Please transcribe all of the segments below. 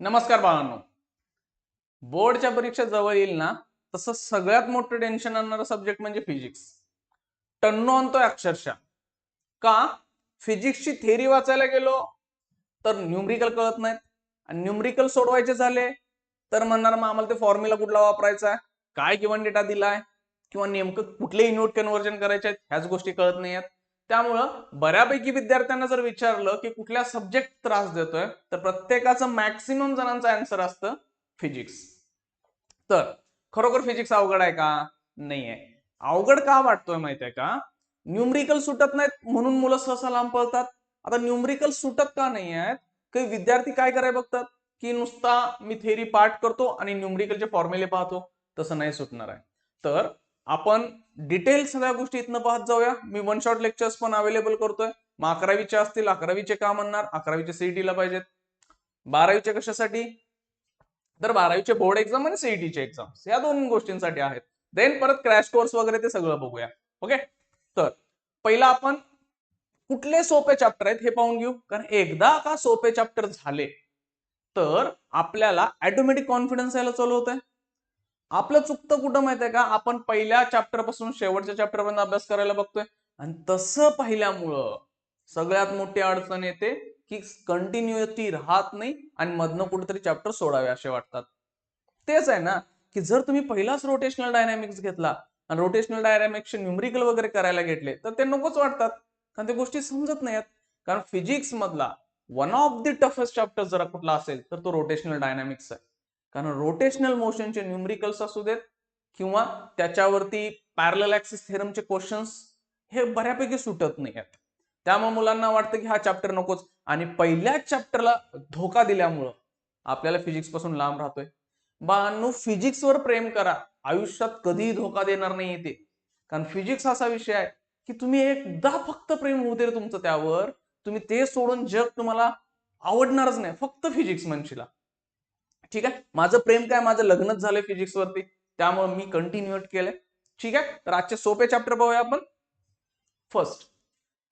नमस्कार बाळांनो. बोर्डच्या परीक्षा जवळ येईल ना तसं सगळ्यात मोठं टेन्शन आणणारा सब्जेक्ट म्हणजे फिजिक्स टन्नो आणतोय अक्षरशः. का? फिजिक्सची थेरी वाचायला गेलो तर न्यूमरिकल कळत नाहीत. आणि न्यूमरिकल सोडवायचे झाले तर म्हणणार मग आम्हाला ते फॉर्म्युला कुठला वापरायचा आहे? काय किंवा डेटा दिलाय? किंवा नेमकं कुठले युनिट कन्व्हर्जन करायचे आहेत? ह्याच गोष्टी कळत नाही आहेत त्यामुळं बऱ्यापैकी विद्यार्थ्यांना जर विचारलं की कुठल्या सब्जेक्ट त्रास देतोय तर प्रत्येकाचं मॅक्सिमम जणांचं आन्सर असतं फिजिक्स तर खरोखर फिजिक्स अवघड आहे का? नाहीये. अवघड का वाटतोय माहितीये का? न्यूमरिकल सुटत नाहीत म्हणून मुलं सहसा लांब पळतात. आता न्यूमरिकल सुटत का नाही आहेत काही विद्यार्थी काय कराय बघतात? की नुसता मी थेरी पाठ करतो आणि न्यूमरिकलचे फॉर्म्युले पाहतो. तसं नाही सुटणार आहे. तर आपण डिटेल सगळ्या गोष्टी इथनं पाहत जाऊया. मी वन शॉट लेक्चर्स पण अवेलेबल करतोय. मग अकरावीचे असतील अकरावीचे का म्हणणार अकरावीचे सीईटीला पाहिजेत. बारावीचे कशासाठी? तर बारावीचे बोर्ड एक्झाम आणि सीईटीचे एक्झाम या दोन गोष्टींसाठी आहेत. देन परत क्रॅश कोर्स वगैरे ते सगळं बघूया. ओके तर पहिला आपण कुठले सोपे चॅप्टर आहेत हे पाहून घेऊ. कारण एकदा का सोपे चॅप्टर झाले तर आपल्याला ऑटोमॅटिक कॉन्फिडन्स यायला चालू होत आहे आपलं चुकतं कुठं माहीत आहे का? आपण पहिल्या चॅप्टरपासून शेवटच्या चॅप्टर पर्यंत अभ्यास करायला बघतोय. आणि तसं पाहिल्यामुळं सगळ्यात मोठी अडचण येते की कंटिन्युटी राहत नाही आणि मधनं कुठेतरी चॅप्टर सोडावे असे वाटतात. तेच आहे ना की जर तुम्ही पहिलाच रोटेशनल डायनॅमिक्स घेतला आणि रोटेशनल डायनॅमिक्सचे न्यूमरिकल वगैरे करायला घेतले तर ते नकोच वाटतात. कारण ते गोष्टी समजत नाहीत कारण फिजिक्स मधला one of the toughest chapter जर कुठला असेल तर तो रोटेशनल डायनॅमिक्स आहे. कारण रोटेशनल मोशनचे न्यूमरिकल्स असू देत किंवा त्याच्यावरती पॅरल ऍक्सिस थेरमचे क्वेश्चन्स हे बऱ्यापैकी सुटत नाही आहेत. त्यामुळे मुलांना वाटतं की हा चॅप्टर नकोच. आणि पहिल्याच चॅप्टरला धोका दिल्यामुळं आपल्याला फिजिक्सपासून लांब राहतोय. बाळांनो फिजिक्सवर प्रेम करा. आयुष्यात कधीही धोका देणार नाही येते कारण फिजिक्स असा विषय आहे की तुम्ही एकदा फक्त प्रेम होऊ दे तुमचं त्यावर तुम्ही ते सोडून जग तुम्हाला आवडणारच नाही. फक्त फिजिक्स म्हणशीला. ठीक आहे? माझं प्रेम काय? माझं लग्नच झालंय फिजिक्स वरती. त्यामुळे मी कंटिन्युएट केलंय. ठीक आहे? तर आजचे सोपे चॅप्टर पाहूया आपण. फर्स्ट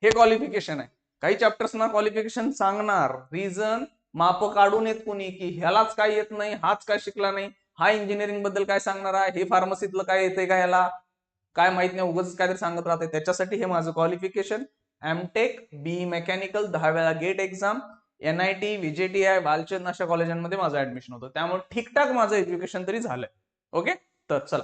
हे क्वालिफिकेशन आहे. काही चॅप्टर्सना क्वालिफिकेशन सांगणार. रिझन माप काढून येत कोणी की ह्यालाच काय येत नाही हाच काय शिकला नाही हा इंजिनिअरिंगबद्दल काय सांगणार आहे हे फार्मसीतलं काय येतंय का ह्याला? काय माहीत नाही उगाच काहीतरी सांगत राहते त्याच्यासाठी हे माझं क्वालिफिकेशन एमटेक बी मेकॅनिकल दहा वेळा GATE exam N I T VJTI Walchand अशा कॉलेजांमध्ये माझं ऍडमिशन होतं. त्यामुळे ठीकठाक माझं एज्युकेशन तरी झालंय. ओके तर चला.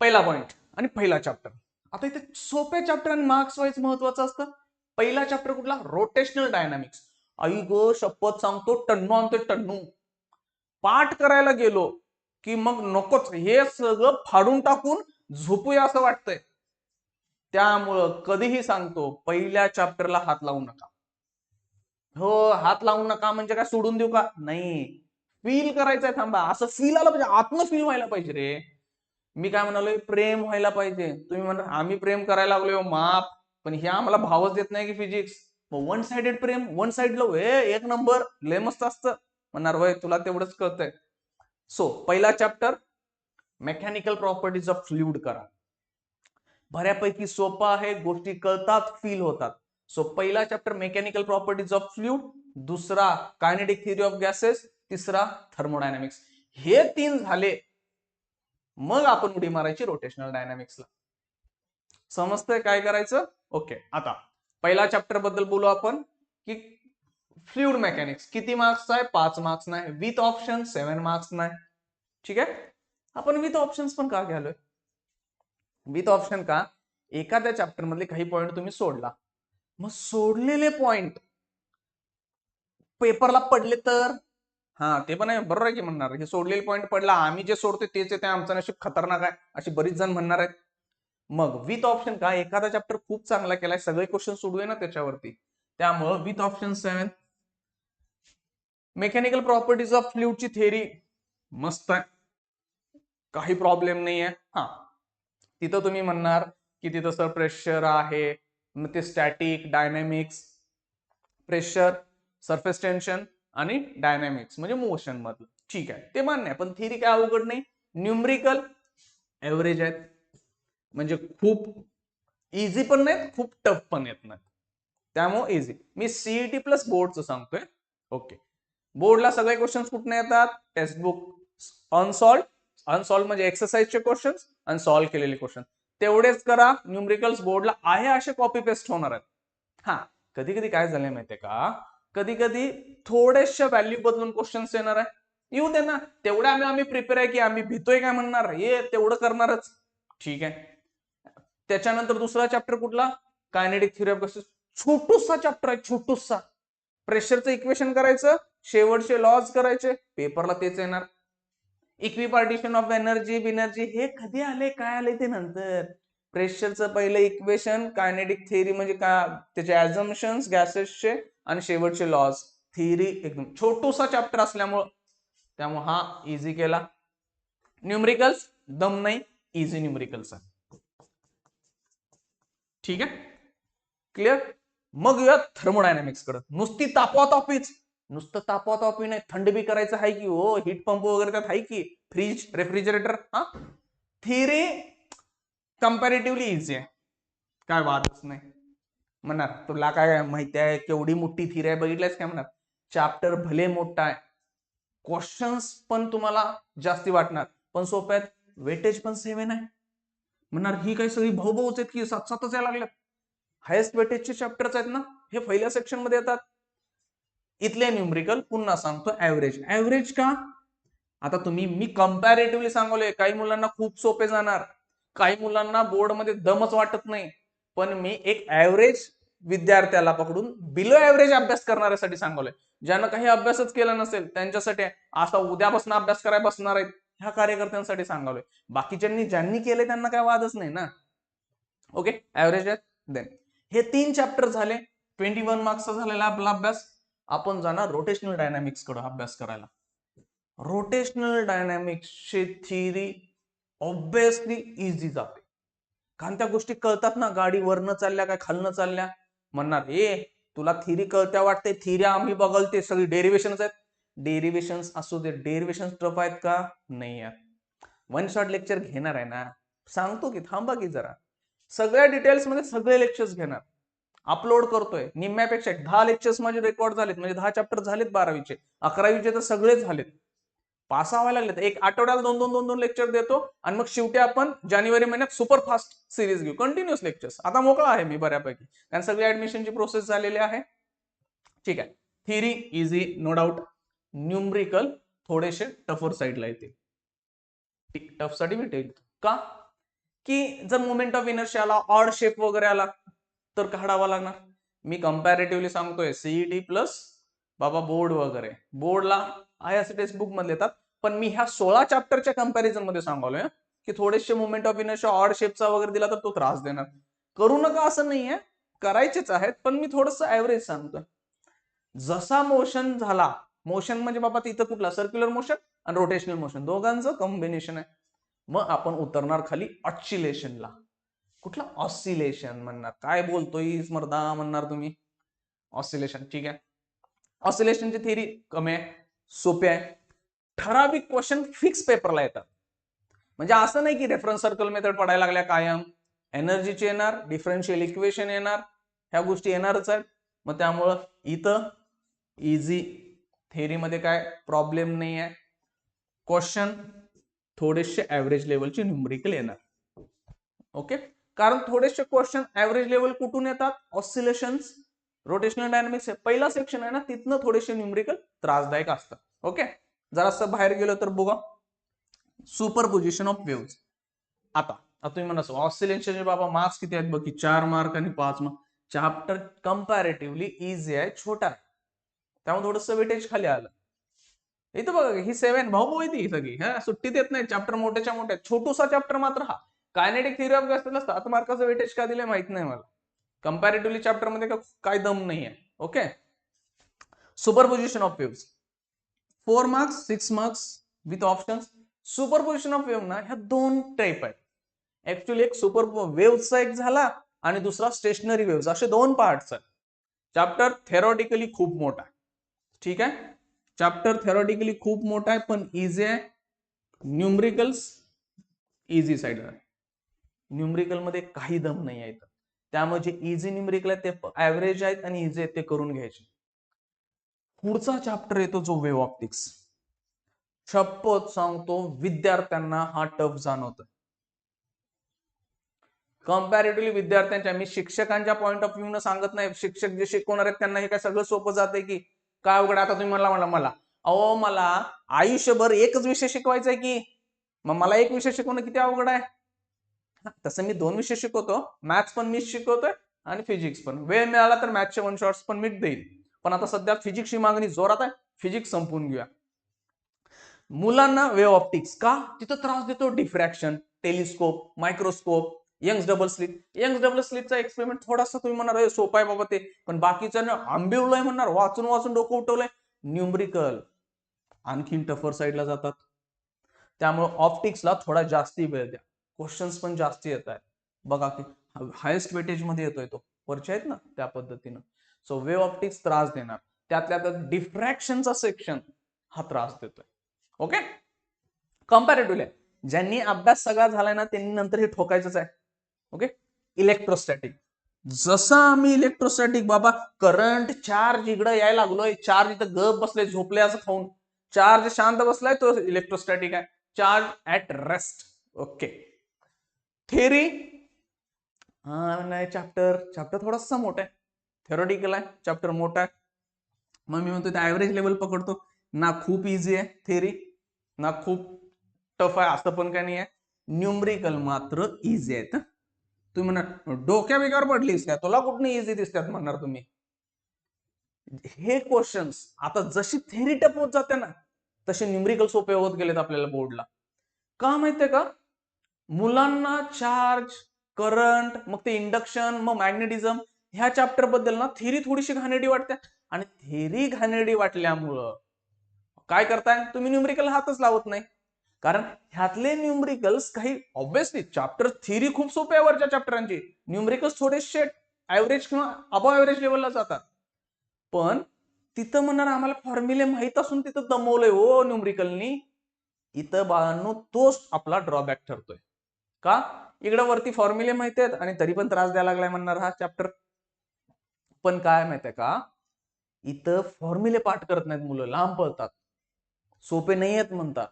पहिला पॉइंट आणि पहिला चॅप्टर आता इथे सोपे चॅप्टर आणि मार्क्स वाईज महत्वाचं असतं. पहिला चॅप्टर कुठला? रोटेशनल डायनामिक्स आई गो शपथ सांगतो टन्नू आणतो टन्नू. पाठ करायला गेलो की मग नकोच. हे सगळं फाडून टाकून झोपूया असं वाटतंय. त्यामुळं कधीही सांगतो पहिल्या चॅप्टरला हात लावू नका. हो हात लावू नका म्हणजे काय सोडून देऊ का? नाही. फील करायचंय थांबा. असं फील आलं पाहिजे. आत्म फील व्हायला पाहिजे रे. मी काय म्हणालोय? प्रेम व्हायला पाहिजे. तुम्ही म्हणा आम्ही प्रेम करायला लागलोय हो, माप पण हे आम्हाला भावच देत नाही की फिजिक्स वन साइडेड प्रेम वन साइड लव हे एक नंबर लय मस्त असतं. म्हणणार वय तुला तेवढंच कळतंय. सो पहिला chapter mechanical properties of fluid करा. बऱ्यापैकी सोपा आहे गोष्टी कळतात फील होतात. सो पहिला chapter mechanical properties of fluid दुसरा कायनेटिक थिअरी ऑफ गॅसेस तिसरा थर्मोडायनामिक्स हे तीन झाले. मग आपण उडी मारायची रोटेशनल डायनामिक्सला समजतंय काय करायचं? ओके आता पहिला चॅप्टरबद्दल बोलू आपण की फ्ल्युड मेकॅनिक्स किती मार्क्स आहे? पाच मार्क्स नाही. विथ ऑप्शन सेव्हन मार्क्स नाही. ठीक आहे? आपण विथ ऑप्शन्स पण का घ्यालोय? विथ ऑप्शन का? एखाद्या चॅप्टर मधले काही पॉईंट तुम्ही सोडला. मग सोडलेले पॉइंट पेपरला पडले तर? हा ते पण आहे. बरोबर आहे की म्हणणार? हे सोडलेले पॉईंट पडला आम्ही जे सोडतोय तेच आहे. ते आमचं नशीब खतरनाक आहे. अशी बरीच जण म्हणणार आहेत. मग विथ ऑप्शन का? एखादा चॅप्टर खूप चांगला केलाय. सगळे क्वेश्चन सोडूया ना त्याच्यावरती. त्यामुळं with option seven mechanical properties of फ्लुइडची theory मस्त आहे. काही प्रॉब्लेम नाही आहे हा. तिथं तुम्ही म्हणणार की तिथं सर प्रेशर आहे. मग ते static dynamics pressure surface tension आणि डायनॅमिक्स म्हणजे मोशन मधलं. ठीक आहे. ते मान्य आहे. पण थिअरी काय अवघड नाही. न्यूमरिकल एव्हरेज आहेत. म्हणजे खूप इझी पण नाहीत खूप टफ पण येत नाहीत. त्यामुळे इझी मी सीईटी प्लस बोर्डचं सांगतोय. ओके बोर्डला सगळे क्वेश्चन कुठने येतात? टेक्स्टबुक अनसॉल्व अनसॉल्व म्हणजे एक्सरसाइजचे क्वेश्चन आणि सॉल्व्ह केलेले क्वेश्चन तेवढेच करा. न्यूमरिकल्स बोर्डला आहे असे कॉपी पेस्ट होणार आहेत. हा कधी कधी काय झालंय माहितीये का? कधी कधी थोड्याशा व्हॅल्यू बदलून क्वेश्चन्स येणार आहे. येऊ दे ना. तेवढे आम्ही आम्ही प्रिपेअर आहे की आम्ही भीतोय काय म्हणणार? हे तेवढं करणारच. ठीक आहे. त्याच्यानंतर दुसरा चॅप्टर कुठला? कायनेटिक थिअरी ऑफ छोटूसा चॅप्टर आहे छोटूसा. प्रेशरचं इक्वेशन करायचं. शेवटचे लॉज करायचे. पेपरला तेच येणार. इक्विपार्टिशन ऑफ एनर्जी बिनर्जी हे कधी आले काय आले ते नंतर? प्रेशरचं पहिलं इक्वेशन कायनेटिक थिअरी म्हणजे का त्याचे ऍझम्पन्स गॅसेसचे आणि शेवटचे लॉज थिअरी एकदम छोटूसा चॅप्टर असल्यामुळं. त्यामुळं हा इझी केला. न्यूमरिकल्स दम नाही इझी न्यूमरिकल्स ठीक आहे? क्लिअर मग येऊया थर्मोडायनामिक्सकडे. नुसती तापवा तापीच नुसतं तापवा तापी नाही थंड बी करायचं आहे की हो हीट पंप वगैरे त्यात आहे की फ्रीज रेफ्रिजरेटर हा? थिअरी कम्पॅरेटिव्हली इझी आहे. काय वादच नाही. म्हणणार तुला काय माहिती आहे केवढी मोठी थिअरी आहे बघितलंयस काय म्हणणार? चॅप्टर भले मोठा आहे. क्वेश्चन्स पण तुम्हाला जास्ती वाटणार. पण सोप्या आहेत. वेटेज पण सेवन आहे. म्हणणार ही काही सगळी भाऊ भाऊच आहेत की सात सातच यायला लागल्यात. हायेस्ट वेटेजचे चॅप्टर्स आहेत ना हे पहिल्या सेक्शनमध्ये येतात. इथले न्यूमरिकल पुन्हा सांगतो ऍव्हरेज ऍव्हरेज का? आता तुम्ही मी कम्पॅरेटिव्हली सांगवले काही मुलांना खूप सोपे जाणार. काही मुलांना बोर्डमध्ये दमच वाटत नाही. पण मी एक ऍव्हरेज विद्यार्थ्याला पकडून बिलो ऍव्हरेज अभ्यास करणाऱ्यासाठी सांगवलंय ज्यांना काही अभ्यासच केला नसेल त्यांच्यासाठी असा उद्यापासून अभ्यास करायला बसणार आहेत ह्या कार्यकर्त्यांसाठी सांगावलंय बाकीच्यांनी ज्यांनी केले त्यांना काय वादच नाही ना? ओके ऍव्हरेज आहेत देन हे तीन चॅप्टर झाले. ट्वेंटी वन मार्क्सचा झालेला आपला अभ्यास. आपण जाणार रोटेशनल डायनॅमिक्सकडे अभ्यास करायला. रोटेशनल डायनॅमिक्सची थिअरी ऑब्विसली इझी जाते. कारण त्या गोष्टी कळतात ना गाडी वरनं चालल्या काय खालनं चालल्या? म्हणणार ए तुला थिरी कळत्या वाटते थिऱ्या आम्ही बघल ते सगळी डेरिवेशन्स आहेत. डेरिवेशन्स असू दे डेरिवेशन टफ आहेत का? नाही आहेत. वन शॉट लेक्चर घेणार आहे ना? सांगतो की थांबा की जरा. सगळ्या डिटेल्समध्ये सगळे लेक्चर्स घेणार. अपलोड करतोय. निम्म्यापेक्षा दहा लेक्चर्स माझे रेकॉर्ड झालेत. म्हणजे दहा चॅप्टर झालेत बारावीचे. अकरावीचे तर सगळे झालेत. पास व्हायला लागलेत. एक आठवड्याला दोन दोन दोन दोन लेक्चर देतो आणि मग शेवटी आपण जानेवारी महिन्यात सुपर फास्ट सिरीज घेऊ. कंटिन्युअस लेक्चर्स आता मोकळा आहे मी बऱ्यापैकी. कारण सगळी ऍडमिशनची प्रोसेस झालेली आहे. ठीक आहे. Theory easy no doubt numerical थोडेसे टफर साईडला येतील टफसाठी भेटेल का? की जर मुवमेंट ऑफ इनर्शी आला ऑड शेप वगैरे आला तर काढावा लागणार? मी कम्पॅरेटिव्हली सांगतोय सीईटी प्लस बाबा बोर्ड वगैरे. बोर्डला आय असे टेक्स्टबुकमध्ये येतात. पण मी ह्या सोळा चॅप्टरच्या कंपॅरिझनमध्ये सांगालोय की थोडेसे मुवमेंट ऑफ इनर्शिया ऑड शेपचा वगैरे दिला तर तो त्रास देणार. करू नका असं नाहीये करायचेच आहेत पण मी थोडस ऍव्हरेज सांगतोय. जसा मोशन झाला मोशन म्हणजे बाबा तिथं कुठला? सर्क्युलर मोशन आणि रोटेशनल मोशन दोघांचं कॉम्बिनेशन आहे. मग आपण उतरणार खाली ऑक्सिलेशनला कुठलं ऑसिलेशन म्हणणार? काय बोलतोय स्मर्धा म्हणणार तुम्ही? ऑसिलेशन ठीक आहे. ऑसिलेशनची थिअरी कमी आहे सोपी आहे. ठराविक क्वेश्चन फिक्स पेपरला येतात. म्हणजे असं नाही की रेफरन्स सर्कल मेथड पडायला लागल्या कायम. एनर्जीचे येणार डिफरन्शियल इक्वेशन येणार ह्या गोष्टी येणारच आहेत. मग त्यामुळं इथं इझी थेअरीमध्ये काय प्रॉब्लेम नाही आहे. क्वेश्चन थोडेसे ॲव्हरेज लेवलचे न्यूमरिकल येणार. ओके कारण थोडेसे क्वेश्चन ऍव्हरेज लेवल कुठून येतात? ऑसिलेशन्स रोटेशनल डायनामिक्स पहिला सेक्शन आहे ना तिथनं थोडेसे न्यूमरिकल त्रासदायक असतात. ओके जरासं बाहेर गेलो तर बघा. सुपर पोजिशन ऑफ वेव्ज आता तुम्ही म्हणा ऑसिलेशनचे बाबा मार्क्स किती आहेत? बघी चार मार्क आणि पाच मार्क चॅप्टर कम्पॅरेटिव्हली इझी आहे छोटा आहे. त्यामुळे थोडस वेटेज खाली आलं. इथं बघा ही सेव्हन भाऊ भाऊ येते सगळी हा सुट्टीत येत नाही. चॅप्टर मोठ्याच्या मोठ्या छोटूसा चॅप्टर मात्र हा. कायनेटिक थिअरी ऑफ त्याला सात मार्काचं वेटेज का दिलंय माहीत नाही मला. कम्पॅरेटिव्हली चॅप्टरमध्ये काय दम नाही आहे okay superposition of waves four marks six marks with options superposition of wave ना ह्या दोन टाईप आहेत. ऍक्च्युली एक सुपर वेव्हचा एक झाला आणि दुसरा स्टेशनरी वेव्ह असे दोन पार्ट्स आहेत. चॅप्टर थेरॉटिकली खूप मोठा आहे. ठीक आहे? चॅप्टर थेरॉटिकली खूप मोठा आहे पण इझी आहे. न्यूमरिकल्स इझी साईड आहे. न्यूमरिकलमध्ये काही दम नाही आहे त्यामुळे जे इझी न्यूमरिकल आहेत ते ऍव्हरेज आहेत आणि इझी आहेत ते करून घ्यायचे. पुढचा चॅप्टर येतो जो वेव ऑप्टिक्स शपथ सांगतो विद्यार्थ्यांना हा टफ जाणवतोय. कम्पॅरेटिव्हली विद्यार्थ्यांच्या मी शिक्षकांच्या पॉईंट ऑफ व्ह्यू न सांगत नाही. शिक्षक जे शिकवणार आहेत त्यांना हे काय सगळं सोपं जाते की काय अवघड आता तुम्ही मला म्हणा मला. अहो मला आयुष्यभर एकच विषय शिकवायचा आहे की मग मला एक विषय शिकवणं किती अवघड आहे? तसं मी दोन विषय शिकवतो. मॅथ्स पण मीच शिकवतोय आणि फिजिक्स पण. वेळ मिळाला तर मॅथ्सचे वन शॉर्ट्स पण मीच देईल पण आता सध्या फिजिक्सची मागणी जोरात आहे. फिजिक्स संपून घेऊया. मुलांना वेव ऑप्टिक्स का? तिथं त्रास देतो diffraction telescope microscope Young's double slit Young's double स्लिपचा experiment थोडासा तुम्ही म्हणणार सोपा आहे बाबा ते. पण बाकीचं आंबिवलंय म्हणणार वाचून वाचून डोकं उठवलंय. न्यूमरिकल आणखीन टफर साईडला जातात. त्यामुळे ऑप्टिक्सला थोडा जास्ती वेळ द्या. क्वेश्चन्स पण जास्त येत आहेत बघा की हायेस्ट वेटेजमध्ये येतोय तो. वरचे आहेत ना त्या पद्धतीनं. सो वेव ऑप्टिक्स त्रास देणार. त्यातल्या त्यात डिफ्रॅक्शनचा सेक्शन हा त्रास देतोय. ओके कम्पॅरेटिव्हली ज्यांनी अभ्यास सगळा झालाय ना त्यांनी नंतर हे ठोकायचंच आहे. ओके इलेक्ट्रोस्टॅटिक जसं आम्ही इलेक्ट्रोस्टॅटिक बाबा करंट चार्ज इकडं यायला लागलोय. चार्ज इथं गप बसले झोपले असं खाऊन. चार्ज शांत बसलाय तो इलेक्ट्रोस्टॅटिक आहे. Charge at rest okay theory नाही चॅप्टर चॅप्टर थोडासा मोठा आहे. थेरोटिकल आहे चॅप्टर मोठा आहे. मग मी म्हणतो ऍव्हरेज लेवल पकडतो. ना खूप इझी आहे थेरी ना खूप टफ आहे असं पण काही नाही आहे न्यूमरिकल मात्र इझी आहेत तुम्ही म्हणा डोक्या बेकार पडलीस काय तुला कुठनं इझी दिसतात म्हणणार तुम्ही? हे क्वेश्चन्स आता जशी थेरी टप होत जाते ना तसे न्यूमरिकल सोपे होत गेलेत आपल्याला बोर्डला का माहितीये का? मुलांना चार्ज करंट मग ते इंडक्शन मग मॅग्नेटिझम ह्या चॅप्टरबद्दल ना थेरी थोडीशी घाणेरडी वाटते. आणि थेरी घाणेरडी वाटल्यामुळं काय करताय? तुम्ही न्यूमरिकल हातच लावत नाही. कारण ह्यातले न्यूमरिकल्स काही ऑब्व्हियसली चॅप्टर थिरी खूप सोपे आहे वरच्या चॅप्टरांची न्यूमरिकल्स थोडेसे ऍव्हरेज किंवा अबव ऍव्हरेज लेवलला जातात. पण तिथं म्हणणार आम्हाला फॉर्म्युले माहीत असून तिथं दमवलंय हो न्यूमरिकलनी इथं बाळांनो तोच आपला ड्रॉबॅक ठरतोय. का? इकडं वरती फॉर्म्युले माहिती आहेत आणि तरी पण त्रास द्यायला लागलाय म्हणणार हा चॅप्टर पण काय माहितीये का? इथं फॉर्म्युले पाठ करत नाहीत मुलं लांब पळतात. सोपे नाही आहेत म्हणतात.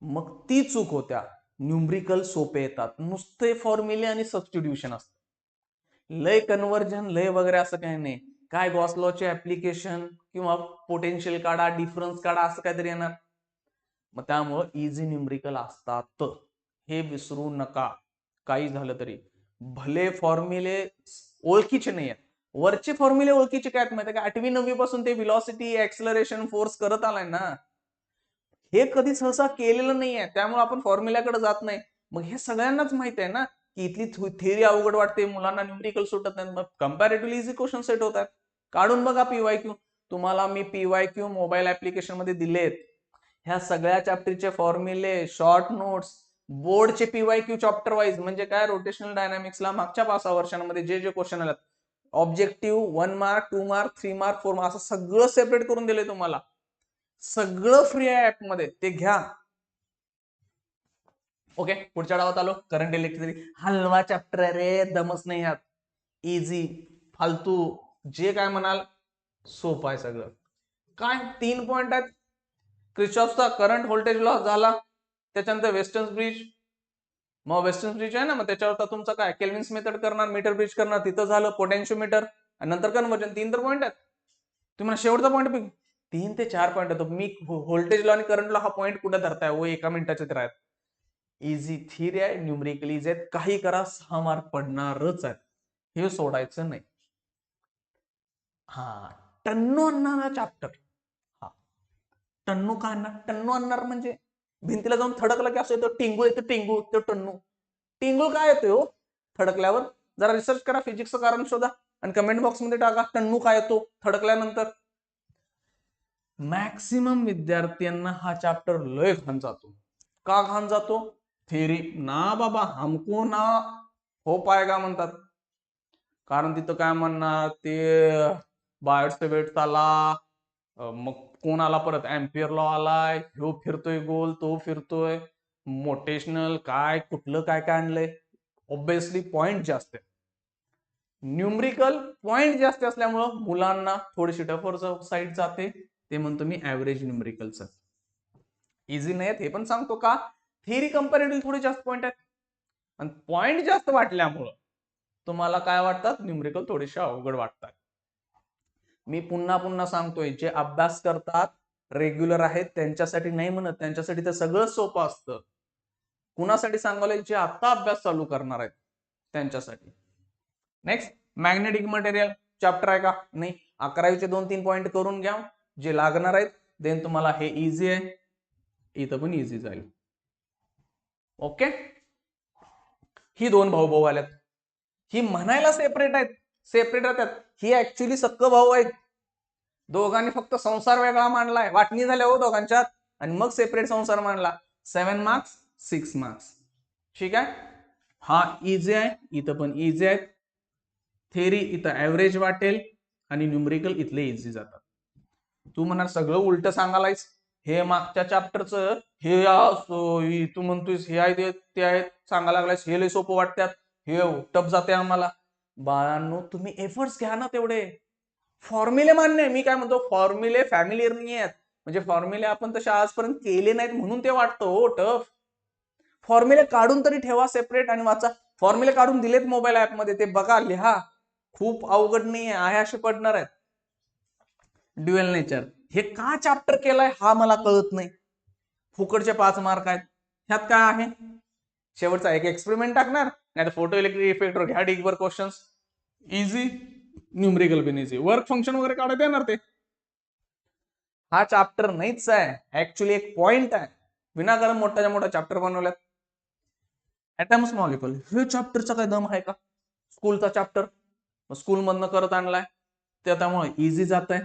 मग ती चूक होत्या. न्यूमरिकल सोपे येतात. नुसते फॉर्म्युले आणि सबस्टिट्यूशन असतं. लय कन्वर्जन लय वगैरे असं काही नाही. काय गॉसलॉचे ऍप्लिकेशन किंवा पोटेन्शियल काढा डिफरन्स काढा असं काहीतरी येणार. मग त्यामुळं इझी न्यूमरिकल असतात. हे विसरू नका. काही झालं तरी. भले फॉर्म्युले ओळखीचे नाही आहेत वरचे फॉर्म्युले ओळखीचे काय आहेत माहिती का? आठवी नववी पासून ते विलॉसिटी एक्सलरेशन फोर्स करत आलाय ना. हे कधी सहसा केलेलं नाहीये. त्यामुळे आपण फॉर्म्युल्याकडे जात नाही. मग हे सगळ्यांनाच माहीत आहे ना की इथली थेरी अवघड वाटते. मुलांना न्यूमरिकल सुटत नाही मग कम्पॅरेटिव्हली इझी क्वेश्चन सेट होतात. काढून बघा पीवाय क्यू तुम्हाला मी पीवाय क्यू मोबाईल ऍप्लिकेशनमध्ये दिलेत. ह्या सगळ्या चॅप्टरचे फॉर्म्युले शॉर्ट नोट्स बोर्डचे P Y Q chapter wise म्हणजे काय? रोटेशनल डायनामिक्सला मागच्या पाच सहा वर्षांमध्ये जे जे क्वेश्चन आलात objective one mark two mark three mark four mark असं सगळं सेपरेट करून दिले तुम्हाला. सगळं फ्री आहे ऍपमध्ये ते घ्या. ओके पुढच्या डावात आलो. करंट इलेक्ट्रिसिटी हलवा चॅप्टर रे. दमच नाही ह्यात इझी फालतू. जे काय म्हणाल सोपं आहे सगळं. काय? तीन पॉइंट आहेत. क्रिचॉफचा करंट व्होल्टेज लॉस झाला. त्याच्यानंतर वेस्टर्न ब्रिज मग वेस्टर्न ब्रिज आहे ना मग त्याच्यावर तर तुमचं काय केल्विन्स मेथड करणार मीटर ब्रिज करणार तिथं झालं पोटेन्शियोमीटर आणि नंतर कन्वर्जन तीन तर पॉईंट आहेत. तुम्हाला शेवटचा पॉईंट तीन ते चार पॉईंट होतो मी व्होल्टेजला आणि करंटला हा पॉईंट कुठे धरताय? वो एका मिनिटाचे तर आहेत इझी थिरी आहे न्यूमरिकल इझी आहेत काही करा सहा मार्क पडणारच आहेत. हे सोडायचं नाही. हा टन्नो आणणार चॅप्टर हा. टन्नू का आणणार? टन्नू आणणार म्हणजे? भिंतीला जाऊन थडकला की असं येतो टिंगू येतो टिंगू तो टन्नू. टिंगू काय येतो हो? थडकल्यावर. जरा रिसर्च करा फिजिक्सचं कारण शोधा आणि कमेंट बॉक्समध्ये टाका टन्नू काय येतो? थडकल्यानंतर. मॅक्सिमम विद्यार्थ्यांना हा चॅप्टर लय घाण जातो. का घाण जातो? थेरी ना बाबा हमको ना. हो पायगा म्हणतात. कारण तिथं काय म्हणणार? ते बायोटचे वेट आला मग कोण आला परत अँपियर लॉ आलाय? ह्यो फिरतोय गोल तो फिरतोय. मोटेशनल काय कुठलं काय काय आणलंय? ऑब्विसली पॉइंट जास्त आहे. न्यूमरिकल पॉइंट जास्त असल्यामुळं मुलांना थोडीशी टफर साईड जाते. ते म्हणतो मी ऍव्हरेज न्यूमरिकलचं इझी नाही हे पण सांगतो का? थेरी कंपॅरेटिव्ह थोडे जास्त पॉइंट आहेत. आणि पॉइंट जास्त वाटल्यामुळं तुम्हाला काय वाटतात? न्यूमरिकल थोडेसे अवघड वाटतात. मी पुन्हा पुन्हा सांगतोय जे अभ्यास करतात रेग्युलर आहेत त्यांच्यासाठी नाही म्हणत त्यांच्यासाठी तर सगळं सोपं असतं. कुणासाठी सांगायला जे आता अभ्यास चालू करणार आहेत त्यांच्यासाठी. नेक्स्ट मॅग्नेटिक मटेरियल चॅप्टर आहे का? नाही. अकरावीचे दोन तीन पॉइंट करून घ्या. जे लागणार आहेत देन तुम्हाला हे इझी आहे. इथं पण इझी जाईल. ओके ही दोन भाऊ भाऊ आल्यात. ही म्हणायला सेपरेट आहेत. सेपरेट राहतात. ही ऍक्च्युली सक्क भाऊ आहेत. दोघांनी फक्त संसार वेगळा मांडलाय. वाटणी झाल्या हो दोघांच्यात. आणि मग सेपरेट संसार मांडला. सेव्हन मार्क्स सिक्स मार्क्स ठीक आहे? हा इझी आहे. इथं पण इझी आहेत. थेरी इथं ऍव्हरेज वाटेल. आणि न्यूमरिकल इथले इझी जातात. तू म्हणा सगळं उलट सांगायलायस हे मागच्या चॅप्टरचं हे हे तू म्हणतोयस हे आहे ते- ते आहे सांगायला लागलायस हे लय सोपं वाटतात हे टप जाते आम्हाला. बाळांनो तुम्ही एफर्ट्स घ्या ना तेवढे. फॉर्म्युले मान्य आहे. मी काय म्हणतो फॉर्म्युले फॅमिलियर नाही आहेत. म्हणजे फॉर्म्युले आपण तसे आजपर्यंत केले नाहीत म्हणून ते वाटतं हो टफ फॉर्म्युले काढून तरी ठेवा सेपरेट आणि वाचा. फॉर्म्युले काढून दिलेत मोबाईल ऍपमध्ये ते बघा लिहा. खूप अवघड नाही आहे असे पडणार आहेत. ड्युएल नेचर हे का चॅप्टर केलाय हा मला कळत नाही. फुकटचे पाच मार्क आहेत. ह्यात काय आहे? शेवटचा एक एक्सपेरिमेंट टाकणार नाही तर फोटो इलेक्ट्रिक इफेक्टवर घ्या डिगवर क्वेश्चन्स इझी न्यूमरिकल बिन इझी वर्क फंक्शन वगैरे काढत येणार ते. हा चॅप्टर नाहीच आहे. ऍक्च्युली एक पॉइंट आहे. विनाकारण मोठ्याच्या मोठा चॅप्टर बनवल्यात. ऍटम्स मॉलिक्युल हे चॅप्टरचा काय दम आहे का? स्कूलचा चॅप्टर स्कूलमधनं करत आणलाय. ते त्यामुळे इझी जात आहे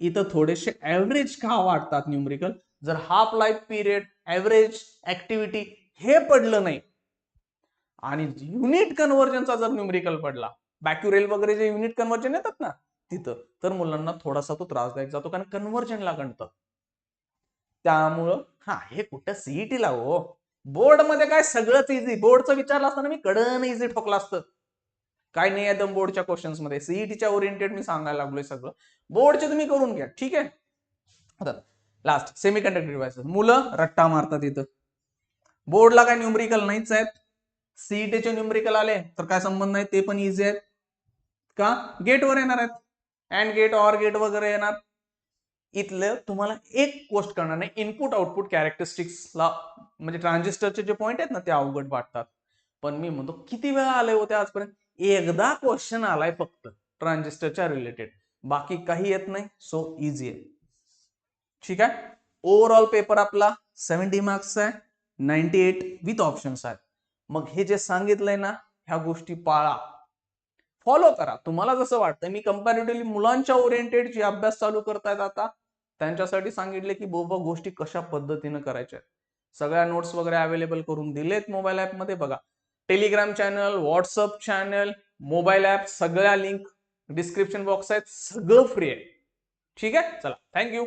इथं थोडेसे ऍव्हरेज का वाटतात न्यूमरिकल जर half life period average activity हे पडलं नाही. आणि युनिट कन्व्हर्जनचा जर न्यूमरिकल पडला बॅक्युरेल वगैरे जे युनिट कन्व्हर्जन येतात ना तिथं तर मुलांना थोडासा तो त्रासदायक जातो कारण कन्व्हर्जनला गणतं. त्यामुळं हा हे कुठं सीईटी ला हो. बोर्डमध्ये काय सगळंच इझी बोर्डचं विचारलं असताना मी कडन इझी ठोकलं असतं. काय नाही एकदम बोर्डच्या क्वेश्चन्समध्ये. सीईटीच्या ओरिएंटेड मी सांगायला लागलोय सगळं. बोर्डचे तुम्ही करून घ्या. ठीक आहे? आता लास्ट सेमी कंडक्टर डिव्हायसेस मुलं रट्टा मारतात इथं. बोर्डला काय न्यूमरिकल नाहीच आहेत. सीईटीचे न्यूमरिकल आले तर काय संबंध नाही ते पण इझी आहेत. का? गेटवर येणार आहेत. अँड गेट ऑर गेट वगैरे येणार. इथलं तुम्हाला एक गोष्ट करणार नाही. इनपुट आउटपुट कॅरेक्टरिस्टिक्सला म्हणजे ट्रान्झिस्टरचे जे पॉईंट आहेत ना ते अवघड वाटतात. पण मी म्हणतो किती वेळा आले होते आजपर्यंत? एकदा क्वेश्चन आलाय फक्त ट्रान्झिस्टरच्या रिलेटेड बाकी काही येत नाही सो इझी आहे. ठीक आहे? ओव्हरऑल पेपर आपला सेव्हन्टी मार्क्स आहे. नाईन्टी एट विथ ऑप्शन्स आहेत. मग हे जे सांगितलंय ना ह्या गोष्टी पाळा. फॉलो करा. तुम्हाला जसं वाटतं मी कम्पॅरेटिव्हली मुलांच्या ओरिएंटेड जे अभ्यास चालू करतायत आता त्यांच्यासाठी सांगितले की बाबा गोष्टी कशा पद्धतीनं करायच्या सगळ्या नोट्स वगैरे अवेलेबल करून दिलेत मोबाईल मध्ये. बघा Telegram channel WhatsApp channel mobile app सगळ्या लिंक डिस्क्रिप्शन बॉक्स आहेत. सगळं फ्री आहे. ठीक आहे? चला. थँक्यू